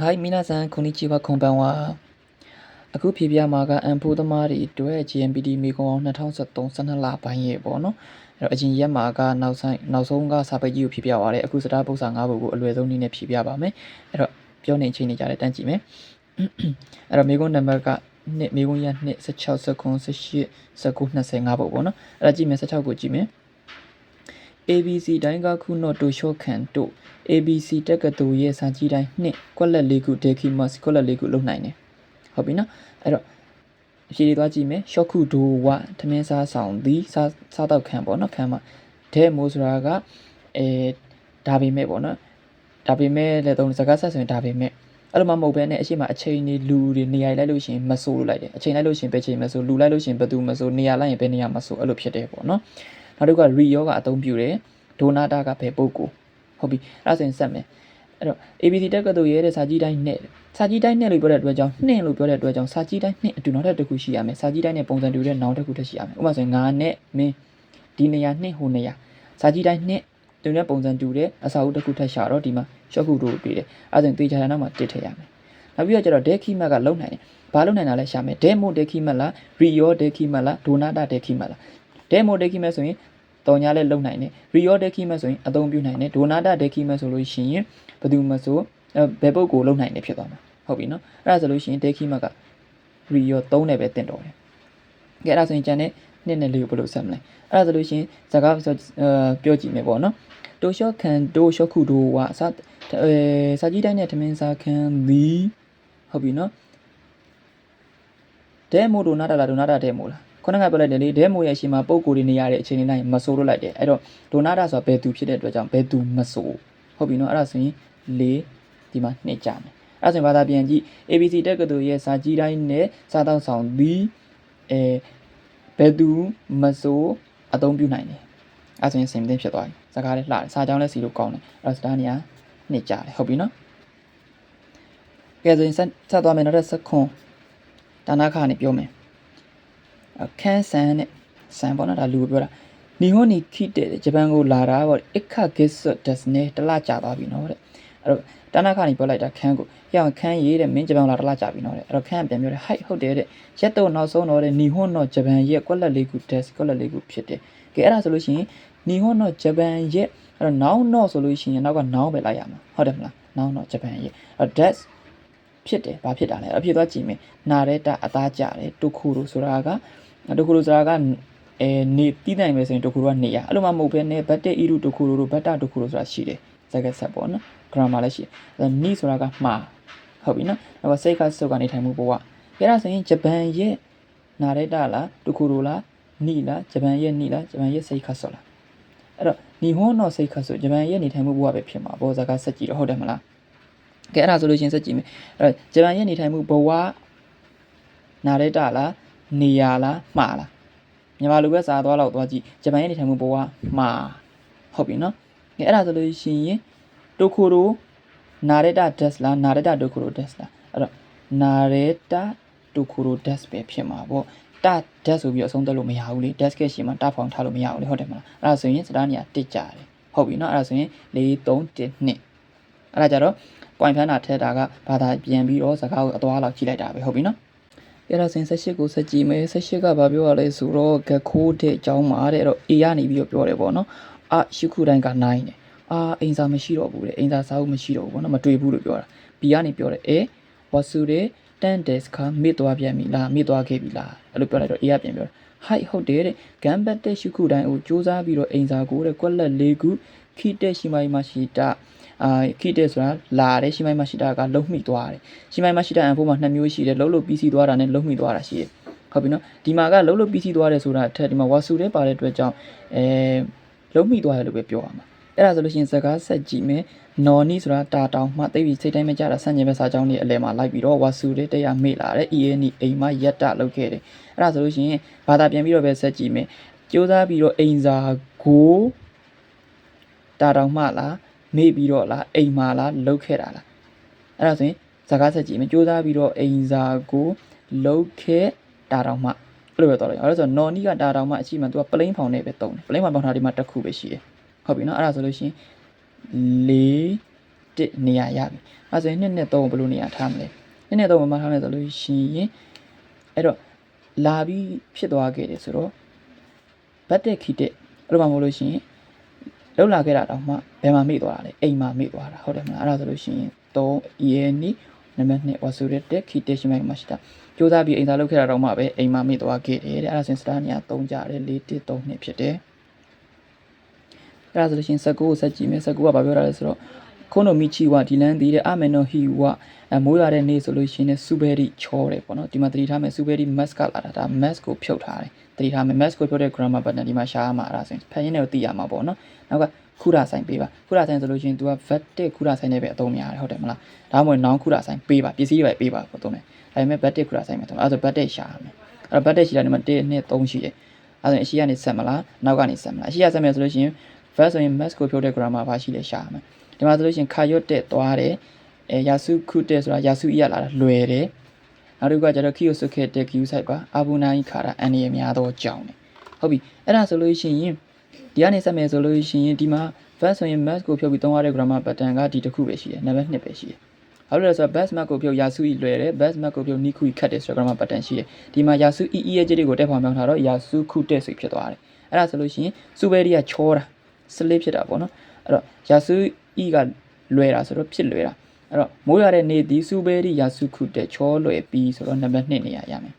ဟိုင်မီနာဆန်ခုန်နီချီဘာခွန်ပန်ဝါအခုဖြေပြမှာကအန်ဖိုးသမားတွေအတွက် GMPD မိကုံအောင်2023 12လပိုင်းရေပေါ့နော်အဲ့တော့အရင်ရက်မှာကနောက်ဆိုင်နောက်ဆုံးကစာပေကြီးကိုဖြေပြပါတယ်အခုစတားပု္ပ္ပစာ9ပုဒ်ကိုအလွယ်ဆုံးနည်းနဲ့ဖြေပြပါမယ်အဲ့တော့ပြောနေချိန်နေကြတယ်တန်းကြည့်မယ်အဲ့တော့မိကုံနံပါတ်ကနှစ်မိကုံရနှစ်16 19 18 19 25ပုဒ်ပေါ့နော်အဲ့ဒါကြည့်မယ်16ကိုကြည့်မယ် ABC တိုင်းကခုနော့တိုရှော့ခံတို့ ABC တက်ကတူရဲ့စာကြီးတိုင်းနှစ်ကွက်လက်လေးခုဒေခီမတ်ကွက်လက်လေးခုလုံနိုင်တယ်ဟုတ်ပြီနော်အဲ့တော့အဖြေတွေသွားကြည့်မယ်ရှော့ခုဒိုဝထမင်းစားဆောင်သည်စားစားတော့ခံပေါ့နော်ခံမှာဒဲမိုးဆိုတာကအဲဒါပေမဲ့ပေါ့နော်ဒါပေမဲ့လည်းသုံးစကားဆက်ဆိုရင်ဒါပေမဲ့အဲ့လိုမှမဟုတ်ဘဲနဲ့အရှိမအချိန်နေလူတွေနေရာလိုက်လို့ရှိရင်မဆိုးလို့လိုက်တယ်အချိန်လိုက်လို့ရှိရင်ဘယ်ချိန်မဆိုးလူလိုက်လို့ရှိရင်ဘယ်သူမဆိုးနေရာလိုက်ရင်ဘယ်နေရာမဆိုးအဲ့လိုဖြစ်တယ်ပေါ့နော် နောက်တစ်ခုက re ယောကအသုံးပြုတယ်ဒိုနာတာကဘယ်ပုဂ္ဂိုလ်ဟုတ်ပြီအဲ့ဒါဆိုရင်ဆက်မယ်အဲ့တော့ ABC တက်ကတူရဲတဲ့စာကြီးတိုင်းနဲ့စာကြီးတိုင်းနဲ့လို့ပြောတဲ့အတွက်ကြောင့်နှင့်လို့ပြောတဲ့အတွက်ကြောင့်စာကြီးတိုင်းနှင့်အတူနောက်တစ်ခုရှိရမယ်စာကြီးတိုင်းနဲ့ပုံစံတူတဲ့နောက်တစ်ခုတစ်ရှိရမယ်ဥပမာဆိုရင်ငါနဲ့မင်းဒီနေရာနှင့်ဟိုနေရာစာကြီးတိုင်းနှင့်တူတဲ့ပုံစံတူတဲ့အစာအုပ်တစ်ခုထပ်ရှာတော့ဒီမှာရှော့ခုတို့တွေ့တယ်အဲ့ဒါဆိုရင်တေချာတဲ့နောက်မှာတစ်ထည့်ရမယ်နောက်ပြီးတော့ကျတော့ deck key map ကလုံနိုင်တယ်ဘာလုံနိုင်တာလဲရှာမယ် demo deck key map လား rio deck key map လား donata deck key map လား demo deck key map ဆိုရင်တော်ညာလဲလုံနိုင်တယ် rio deck key map ဆိုရင်အသုံးပြုနိုင်တယ် donata deck key map ဆိုလို့ရှိရင်ဘယ်သူမှဆိုဘယ်ပုတ်ကိုလုံနိုင်တယ်ဖြစ်သွားမှာဟုတ်ပြီနော်အဲ့ဒါဆိုလို့ရှိရင် deck key map က rio 3နဲ့ပဲတင်တော်တယ်ကဲအဲ့ဒါဆိုရင်ကျန်တဲ့နှစ်နဲ့လေးကိုဘယ်လိုဆက်မလဲအဲ့ဒါဆိုလို့ရှိရင်ဇာကဆိုပြောကြည့်မယ်ပေါ့နော်တိုရှော့ခံတိုရှော့ခုတိုဝါစအဲစာကြီးတိုင်းနဲ့ထမင်းစားခံသည်ဟုတ်ပြီနော်ဒဲမိုဒိုနာတာလာဒိုနာတာဒဲမိုလား ခုနကပြောလိုက်တယ်လေဒဲမိုရဲ့အရှိမပုံကိုယ်တွေနေရတဲ့အချိန်လေးတိုင်းမဆိုးလို့လိုက်တယ်အဲ့တော့ဒိုနာတာဆိုတာဘယ်သူဖြစ်တဲ့အတွက်ကြောင့်ဘယ်သူမဆိုးဟုတ်ပြီနော်အဲ့ဒါဆိုရင်၄ဒီမှာနှစ်ကြမယ်အဲ့ဒါဆိုရင်ဘာသာပြန်ကြည့် ABC တက်ကတူရဲ့စာကြီးတိုင်းနဲ့စာတောက်ဆောင်သည်အဲဘယ်သူမဆိုးအသုံးပြုနိုင်တယ်အဲ့ဆိုရင်စင်တင်ဖြစ်သွားပြီစကားလေးလှတယ်စာကြောင်းလေးစီလို့ကောင်းတယ်အဲ့တော့စတားနေရနှစ်ကြတယ်ဟုတ်ပြီနော်ကဲဆိုရင်ဆက်ဆက်သွားမယ်နောက်တစ်စက္ကွန်ဒါနာခါနေပြောမယ်အ ခန်းဆန်နဲ့ဆန်ပေါ့နော်ဒါလူကိုပြောတာနီဟိုနီခိတဲ့ဂျပန်ကိုလာတာပေါ့အခဂစ်ဆွတ်ဒက်စနေတလကြာသွားပြီနော်တဲ့အဲ့တော့တနခါနေပြောလိုက်တာခန်းကိုရအောင်ခန်းရေးတဲ့မင်းဂျပန်လာတလကြာပြီနော်တဲ့အဲ့တော့ခန်းပြန်ပြောတယ်ဟိုက်ဟုတ်တယ်တဲ့ရက်တော့နောက်ဆုံးတော့တဲ့နီဟွန်တော့ဂျပန်ရဲ့ကွက်လက်လေးခုတက်ကွက်လက်လေးခုဖြစ်တယ်ကဲအဲ့ဒါဆိုလို့ရှိရင်နီဟွန်တော့ဂျပန်ရဲ့အဲ့တော့နောင်တော့ဆိုလို့ရှိရင်နောက်ကနောင်ပဲလိုက်ရမှာဟုတ်တယ်မလားနောင်တော့ဂျပန်ရဲ့အဲ့တော့ that's ဖြစ်တယ်ဘာဖြစ်တာလဲအဖြစ်သွားကြည့်မယ်နာရဲတာအသားကြတယ်တုခုလိုဆိုတာကတုခုလိုဆိုတာကအဲနေပြီးနိုင်မယ်ဆိုရင်တုခုလိုကနေရအဲ့လိုမှမဟုတ်ဘဲနဲ့ဘတ်တက်အီရုတုခုလိုတို့ဘတ်တာတုခုလိုဆိုတာရှိတယ်စကားဆက်ပေါ့နော် grammar လည်းရှိတယ်အဲ့နီဆိုတာကမှားဟုတ်ပြီနော်အဲ့တော့စိတ်ကစုပ်ကနေထိုင်မှုဘဝအဲ့ဒါဆိုရင်ဂျပန်ရဲ့နာရဲတာလားတုခုလိုလားနီလားဂျပန်ရဲ့နီလားဂျပန်ရဲ့စိတ်ခတ်ဆော့လားအဲ့တော့ညီဟွန်းတော့စိတ်ခတ်ဆော့ဂျပန်ရဲ့နေထိုင်မှုဘဝပဲဖြစ်မှာဘောစကားဆက်ကြည့်တော့ဟုတ်တယ်မလား ကဲအဲ့ဒါဆိုလို့ချင်းစက်ကြည့်မယ်အဲ့တော့ဂျပန်ရဲ့နေထိုင်မှုဘဝနာရဲတာလားနေရလားမှားလားမြန်မာလူပဲစားသွားတော့သွားကြည့်ဂျပန်ရဲ့နေထိုင်မှုဘဝမှားဟုတ်ပြီနော်ကဲအဲ့ဒါဆိုလို့ရှိရင်တိုခိုရိုနာရဲတာဒက်လားနာရဲတာတိုခိုရိုဒက်လားအဲ့တော့နာရဲတာတိုခိုရိုဒက်ပဲဖြစ်မှာပေါ့တာဒက်ဆိုပြီးအဆုံးသက်လို့မရဘူးလေဒက်ကရှိမှတာဖောင်ထားလို့မရဘူးလေဟုတ်တယ်မလားအဲ့ဒါဆိုရင်စတားနေရာတစ်ကြတယ်ဟုတ်ပြီနော်အဲ့ဒါဆိုရင်4 3 1 2အဲ့ဒါကြတော့ point ဖမ်းတာထက်တာကဘာသာပြန်ပြီးတော့စကားကိုအသွားလောက်ကြည့်လိုက်တာပဲဟုတ်ပြီနော်အဲ့ဒါဆိုရင်18ကိုဆက်ကြည့်မယ်18ကဘာပြောရလဲဆိုတော့ဂခိုးတဲ့အကြောင်းမှာတဲ့အဲ့တော့ A ကနေပြီးတော့ပြောတယ်ပေါ့နော်အာရှုခုတိုင်းက9တယ်အာအိမ်စာမရှိတော့ဘူးတဲ့အိမ်စာစာအုပ်မရှိတော့ဘူးပေါ့နော်မတွေ့ဘူးလို့ပြောတာ B ကနေပြောတယ်အဲဝါစုတဲ့တန်တက်စ်ခါမိသွားပြန်ပြီလားမိသွားခဲ့ပြီလားအဲ့လိုပြောလိုက်တော့ A ကပြန်ပြောတယ်ဟိုက်ဟုတ်တယ်တဲ့ဂမ်ဘတ်တဲ့ရှုခုတိုင်းကိုစူးစမ်းပြီးတော့အိမ်စာကိုတဲ့ကွက်လက်၄ခုခိတက်ရှိမိုင်းမရှိတာ အာခိတက်ဆိုတာလာတယ်ရှိမိုင်းမရှိတာကလုံမိသွားတယ်ရှိမိုင်းမရှိတာအန်ဖိုးမှာနှစ်မျိုးရှိတယ်လုံးလို့ပြီးစီသွားတာနဲ့လုံမိသွားတာရှိတယ်ဟုတ်ပြီနော်ဒီမှာကလုံးလို့ပြီးစီသွားတယ်ဆိုတာအထက်ဒီမှာဝါစုတဲ့ပါတဲ့အတွက်ကြောင့်အဲလုံမိသွားတယ်လို့ပဲပြောရမှာအဲ့ဒါဆိုလို့ရှိရင်စကားဆက်ကြည့်မယ်နော်နီဆိုတာတာတောင်မှသိပြီစိတ်တိုင်းမကြတာဆန့်ကျင်ဘက်စာကြောင်းတွေအလဲမှာလိုက်ပြီးတော့ဝါစုတဲ့တရားမေ့လာတယ် EA နီအိမ်မှာရက်တလောက်ခဲ့တယ်အဲ့ဒါဆိုလို့ရှိရင်ဘာသာပြန်ပြီးတော့ပဲဆက်ကြည့်မယ်ကြိုးစားပြီးတော့အိမ်စာကိုတာတောင်မှလား မေ့ပြီးတော့လားအိမ်မှာလားလှုပ်ခဲ့တာလားအဲ့ဒါဆိုရင်စကားဆက်ကြည့်မယ်ကြိုးစားပြီးတော့အိမ်စာကိုလှုပ်ခဲ့တာတောင်မှအဲ့လိုပဲတော့လိုက်အဲ့ဒါဆိုနော်နီကတာတောင်မှအရှိမှ तू ကပလိန်ဖောင်နဲ့ပဲတုံးတယ်ပလိန်ဖောင်ပေါင်ထားဒီမှာတစ်ခုပဲရှိတယ်ဟုတ်ပြီနော်အဲ့ဒါဆိုလို့ရှိရင်၄1နေရာရပြီအဲဆိုရင်2နဲ့3ကိုဘယ်လိုနေရာထားမလဲ2နဲ့3ကိုမထားလဲဆိုလို့ရှိရင်အဲ့တော့လာပြီးဖြစ်သွားခဲ့တယ်ဆိုတော့ဘတ်တက်ခီတက်အဲ့လိုမှမဟုတ်လို့ရှိရင် လောက်လာခဲ့တာတော့မှဘယ်မှာမေ့သွားတာလဲအိမ်မှာမေ့သွားတာဟုတ်တယ်မလားအဲ့ဒါဆိုလို့ရှိရင်3 EA နီနံပါတ်2ဝါဆိုရတဲ့ခီတက်ရှိမှမရှိတာစူးစမ်းပြီးအိမ်သာလောက်ခဲ့တာတော့မှပဲအိမ်မှာမေ့သွားခဲ့တယ်တဲ့အဲ့ဒါဆိုရင်စတာနေရာ3ကြတယ်4 1 3 2ဖြစ်တယ်အဲ့ဒါဆိုလို့ရှိရင်19ကိုဆက်ကြည့်မယ်19ကဘာပြောတာလဲဆိုတော့ ခုနိုမီချီဝဒီလန်ဒီတဲ့အမန်နိုဟီဝအမိုးလာတဲ့နေ့ဆိုလို့ရှိရင်စူဘယ်ရီချောတယ်ပေါ့နော်ဒီမှာတတိထားမယ်စူဘယ်ရီမတ်ကလာတာဒါ mask ကိုဖြုတ်ထားတယ်တတိထားမယ် mask ကိုဖြုတ်တဲ့ grammar button ဒီမှာရှားမှာအဲ့ဒါဆိုရင်ဖတ်ရင်းနဲ့သိရမှာပေါ့နော်နောက်ကခုရဆိုင်ပေးပါခုရဆိုင်ဆိုလို့ရှိရင် तू က vet တဲ့ခုရဆိုင်နဲ့ပဲအသုံးများတယ်ဟုတ်တယ်မလားဒါမှမဟုတ် noun ခုရဆိုင်ပေးပါပစ္စည်းတွေပဲပေးပါပေါ့သုံးမယ်ဒါပေမဲ့ vet တဲ့ခုရဆိုင်မှာသုံးအဲ့ဒါဆို vet တဲ့ရှားမယ်အဲ့တော့ vet တဲ့ရှိတာဒီမှာ1 2 3ရှိတယ်အဲ့ဒါဆိုရင်အရှိကနေဆက်မလားနောက်ကနေဆက်မလားအရှိကဆက်မယ်ဆိုလို့ရှိရင် vet ဆိုရင် mask ကိုဖြုတ်တဲ့ grammar ဘာရှိလဲရှားမယ် ဒီမှာဆိုလို့ရှိရင်ခါရွတ်တဲ့သွားတယ်အဲယာစုခုတဲ့ဆိုတာယာစုဤရလာတာလွယ်တယ်နောက်တစ်ခုကကျတော့ခီယိုဆုခဲ့တဲ့ queue site ပါအာဘူနာဤခါတာအန်ရများသောကြောင်းတယ်ဟုတ်ပြီအဲ့ဒါဆိုလို့ရှိရင်ဒီကနေဆက်မယ်ဆိုလို့ရှိရင်ဒီမှာ verb ဆိုရင် mask ကိုဖြုတ်ပြီးသုံးရတဲ့ grammar pattern ကဒီတစ်ခုပဲရှိတယ်နံပါတ်2ပဲရှိတယ်ဘာလို့လဲဆိုတော့ best mark ကိုဖြုတ်ယာစုဤလွယ်တယ် best mark ကိုဖြုတ်နိခုဤခတ်တယ်ဆိုတဲ့ grammar pattern ရှိတယ်ဒီမှာယာစုဤဤရဲ့ကြီးတွေကိုတက်ဖောင်ပြောင်းထားတော့ယာစုခုတက်ဆိုဖြစ်သွားတယ်အဲ့ဒါဆိုလို့ရှိရင်စူဘယ်ရီကချောတာ slip ဖြစ်တာပေါ့နော်အဲ့တော့ယာစု ဤကလွယ်တာဆိုတော့ဖြစ်လွယ်တာအဲ့တော့မိုးရတဲ့နေဒီစူဘယ်ရီယာစုခုတက်ချောလွယ်ပြီးဆိုတော့နံပါတ်2နေရာရမယ်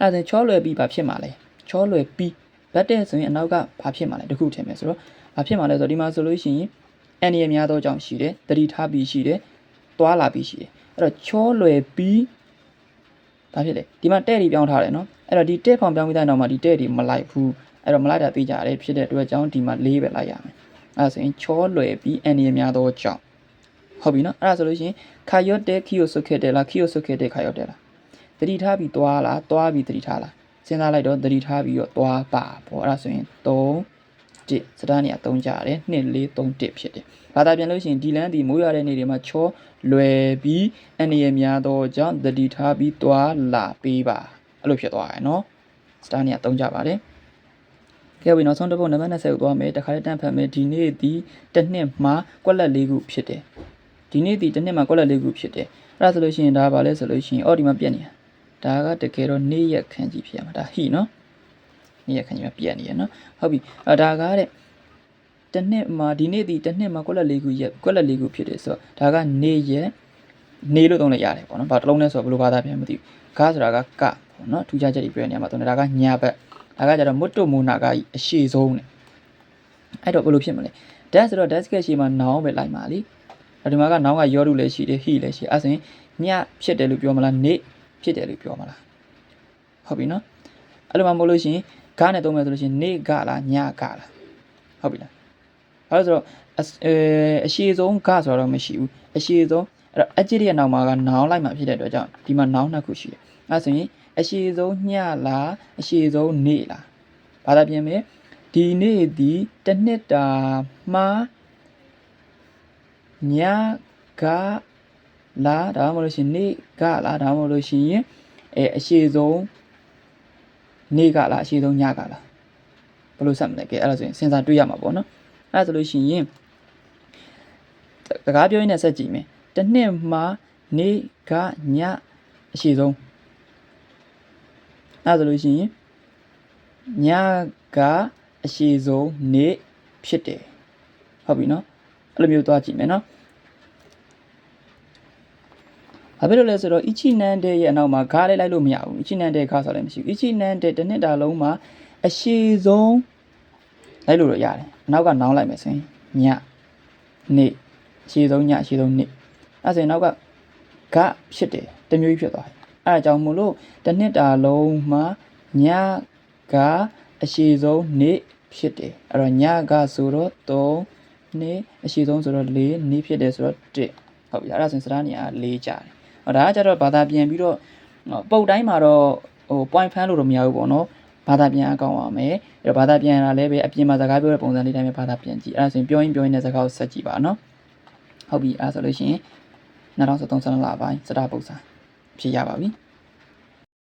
အဲ့ဒါဆိုချောလွယ်ပြီးဘာဖြစ်မှာလဲချောလွယ်ပြီးဘတ်တဲ့ဆိုရင်အနောက်ကဘာဖြစ်မှာလဲတခုထင်မယ်ဆိုတော့ဘာဖြစ်မှာလဲဆိုတော့ဒီမှာဆိုလို့ရှိရင်အန်ရများသောကြောင့်ရှိတယ်တတိထားပြီးရှိတယ်သွားလာပြီးရှိတယ်အဲ့တော့ချောလွယ်ပြီးဘာဖြစ်လဲဒီမှာတဲ့တွေပြောင်းထားတယ်နော်အဲ့တော့ဒီတဲ့ဖောင်ပြောင်းပြီးတဲ့နောက်မှာဒီတဲ့တွေမလိုက်ဘူးအဲ့တော့မလိုက်တာသိကြတယ်ဖြစ်တဲ့အတွက်ကြောင့်ဒီမှာ၄ပဲလိုက်ရမယ် အဲ့ဒါဆိုရင်ချောလွယ်ပြီးအန်ရများသောကြောင့်ဟုတ်ပြီနော်အဲ့ဒါဆိုလို့ရှိရင်ခါရွတ်တဲ့ခီယိုဆုခဲ့တယ်လားခီယိုဆုခဲ့တဲ့ခါရွတ်တယ်လားတတိထားပြီးသွားလားသွားပြီးတတိထားလားစဉ်းစားလိုက်တော့တတိထားပြီးတော့သွားပါပေါ့အဲ့ဒါဆိုရင်3 1စတားနေရာ3ကြရတယ်2 4 3 1ဖြစ်တယ်ဘာသာပြန်လို့ရှိရင်ဒီလန်းဒီမိုးရတဲ့နေ့တွေမှာချောလွယ်ပြီးအနေရများသောကြောင့်တတိထားပြီးသွားလာပေးပါအဲ့လိုဖြစ်သွားရယ်နော်စတားနေရာ3ကြပါတယ် ကဲပြီနောက်ဆုံးတစ်ပုဒ်နံပါတ်20ကိုသွားမယ်တခါလေးတန့်ဖတ်မယ်ဒီနေ့ဒီတစ်နှစ်မှာကွက်လက်၄ခုဖြစ်တယ်ဒီနေ့ဒီတစ်နှစ်မှာကွက်လက်၄ခုဖြစ်တယ်အဲ့ဒါဆိုလို့ရှိရင်ဒါပါလဲဆိုလို့ရှိရင်အော်ဒီမှာပြက်နေတာဒါကတကယ်တော့နေ့ရက်ခန့်ကြီးဖြစ်ရမှာဒါဟိနော်နေ့ရက်ခန့်ကြီးမှာပြက်နေရနော်ဟုတ်ပြီအဲ့ဒါကားတဲ့တစ်နှစ်မှာဒီနေ့ဒီတစ်နှစ်မှာကွက်လက်၄ခုရက်ကွက်လက်၄ခုဖြစ်တယ်ဆိုတော့ဒါကနေရက်နေလို့သုံးလိုက်ရတယ်ပေါ့နော်ဘာတစ်လုံးနဲ့ဆိုတော့ဘယ်လိုဘာသာပြန်မသိဘူးကားဆိုတာကကပေါ့နော်ထူးခြားချက်တွေပြောနေရမှာသုံးတယ်ဒါကညာဘက် ဒါကကြတော့မွတ်တုမိုနာကအရှိဆုံးနဲ့အဲ့တော့ဘယ်လိုဖြစ်မလဲ dash ဆိုတော့ dash ကရှိမှာ noun ပဲလိုက်ပါလीဒီမှာက noun ကရောရုလည်းရှိတယ် he လည်းရှိအဲ့ဆိုရင်ညဖြစ်တယ်လို့ပြောမလားနေဖြစ်တယ်လို့ပြောမလားဟုတ်ပြီနော်အဲ့လိုမှမဟုတ်လို့ရှိရင်ဂါနဲ့သုံးမယ်ဆိုလို့ရှိရင်နေဂလားညဂလားဟုတ်ပြီလားအဲ့ဒါဆိုတော့အဲအရှိဆုံးဂဆိုတော့မရှိဘူးအရှိဆုံးအဲ့တော့ adjective ရဲ့နောက်မှာက noun လိုက်မှာဖြစ်တဲ့အတွက်ကြောင့်ဒီမှာ noun နှစ်ခုရှိတယ်အဲ့ဆိုရင် အရှိဆုံးညလားအရှိဆုံးနေလားဘာသာပြင်မယ်ဒီနေ့ဒီတစ်နှစ်တာမှာညကလားဒါမှမဟုတ်လို့ရှိရင်နေကလားဒါမှမဟုတ်လို့ရှိရင်အဲအရှိဆုံးနေကလားအရှိဆုံးညကလားဘယ်လိုဆက်မလဲကဲအဲ့ဒါဆိုရင်စဉ်းစားတွေးရမှာပေါ့နော်အဲ့ဒါဆိုလို့ရှိရင်တကားပြောရင်းနဲ့ဆက်ကြည့်မယ်တစ်နှစ်မှာနေကညအရှိဆုံး အဲ့ဒါဆိုလို့ရှိရင်ညကအရှိဆုံးနေဖြစ်တယ်ဟုတ်ပြီနော်အဲ့လိုမျိုးသွားကြည့်မယ်နော်ဘာဖြစ်လို့လဲဆိုတော့ ichi nande ရဲ့အနောက်မှာဂါလေးလိုက်လို့မရဘူး ichi nande ဂါဆိုလည်းမရှိဘူး ichi nande တစ်နှစ်တာလုံးမှာအရှိဆုံးလိုက်လို့တော့ရတယ်အနောက်ကနောင်းလိုက်မယ်ဆိုရင်ညနေ့အရှိဆုံးညအရှိဆုံးနေ့အဲဆိုရင်နောက်ကဂဖြစ်တယ်တမျိုးကြီးဖြစ်သွားတယ် အဲဒါကြောင့်မို့လို့တစ်နှစ်တာလုံးမှာညကအရှိဆုံးနေ့ဖြစ်တယ်အဲ့တော့ညကဆိုတော့3နေ့အရှိဆုံးဆိုတော့4နေ့ဖြစ်တယ်ဆိုတော့1ဟုတ်ပြီအဲ့ဒါဆိုရင်စကားနေရာ4ကြတယ်ဟောဒါကကြတော့ဘာသာပြန်ပြီးတော့ပုတ်တိုင်းမှာတော့ဟို point ဖမ်းလို့တော့မရဘူးပေါ့နော်ဘာသာပြန်အကောင်းအောင်မယ်အဲ့တော့ဘာသာပြန်လာလဲပဲအပြင်မှာစကားပြောတဲ့ပုံစံလေးတိုင်းပဲဘာသာပြန်ကြည့်အဲ့ဒါဆိုရင်ပြောရင်ပြောရင်လည်းစကားကိုဆက်ကြည့်ပါနော်ဟုတ်ပြီအဲ့ဒါဆိုလို့ရှိရင်2023ဆန်းလပိုင်းစတာပု္ပ္ပစာ ဖြစ်ရပါပြီ